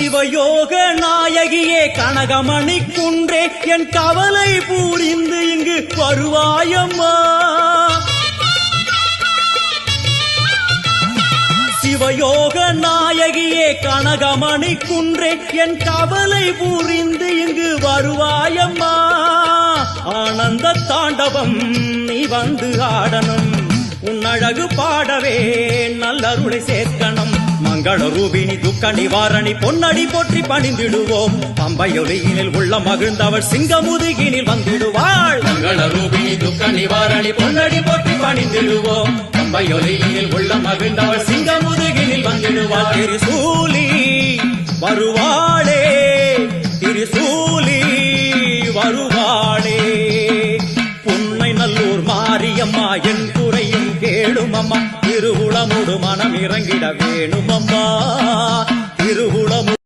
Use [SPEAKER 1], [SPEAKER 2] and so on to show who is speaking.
[SPEAKER 1] சிவயோக நாயகியே கனகமணி குன்றே என் கவலை பூரிந்து இங்கு வருவாயம்மா. சிவயோக நாயகியே கனகமணி குன்றே என் கவலை புரிந்து இங்கு வருவாயம்மா. ஆனந்த தாண்டவம் நீ வந்து ஆடணும். உன் அழகு பாடவே நல்லருளை சேர்க்கணும். மங்கள ரூபினி துக்க நிவாரணி பொன்னடி போற்றி பணிந்திடுவோம். பம்பையொலியினில் உள்ள மகிழ்ந்தவள் சிங்கமுதுகினில் வந்திடுவாள். மங்கள ரூபினி துக்க நிவாரணி பொன்னடி போற்றி பணிந்திடுவோம். பம்பையொலியினில் உள்ள மகிழ்ந்தவள் சிங்கமுதுகினில் வந்திடுவாள். திருசூலி வருவாளே திருசூலி வருவாளே. புன்னை நல்லூர் மாரியம்மா என் குறையும் கேளுமம்மா. திருவுளமுடு மனம் இறங்கிட வேணும் அம்மா